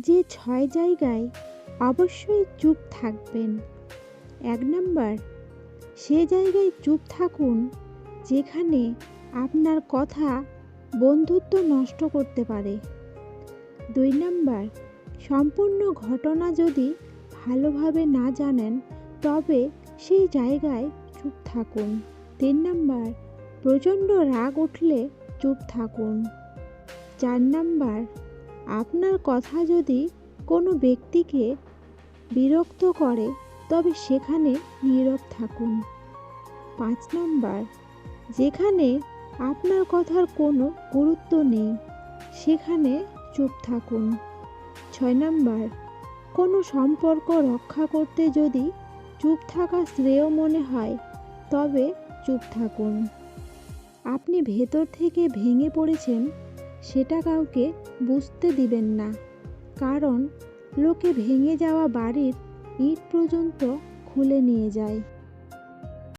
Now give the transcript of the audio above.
যে ছয় জায়গায় অবশ্যই চুপ থাকবেন। এক নম্বর, সে জায়গায় চুপ থাকুন যেখানে আপনার কথা বন্ধুত্ব নষ্ট করতে পারে। দুই নাম্বার, সম্পূর্ণ ঘটনা যদি ভালোভাবে না জানেন, তবে সেই জায়গায় চুপ থাকুন। তিন নাম্বার, প্রচণ্ড রাগ উঠলে চুপ থাকুন। চার নাম্বার আপনার কথা যদি কোনো ব্যক্তিকে বিরক্ত করে, তবে সেখানে নীরব থাকুন। পাঁচ নম্বর, যেখানে আপনার কথার কোনো গুরুত্ব নেই, সেখানে চুপ থাকুন। ছয় নম্বর, কোনো সম্পর্ক রক্ষা করতে যদি চুপ থাকা শ্রেয় মনে হয়, তবে চুপ থাকুন। আপনি ভেতর থেকে ভেঙে পড়েছেন সেটা কাউকে বুঝতে দিবেন না। কারণ লোকে ভেঙে যাওয়া বাড়ির ইট পর্যন্ত খুলে নিয়ে যায়।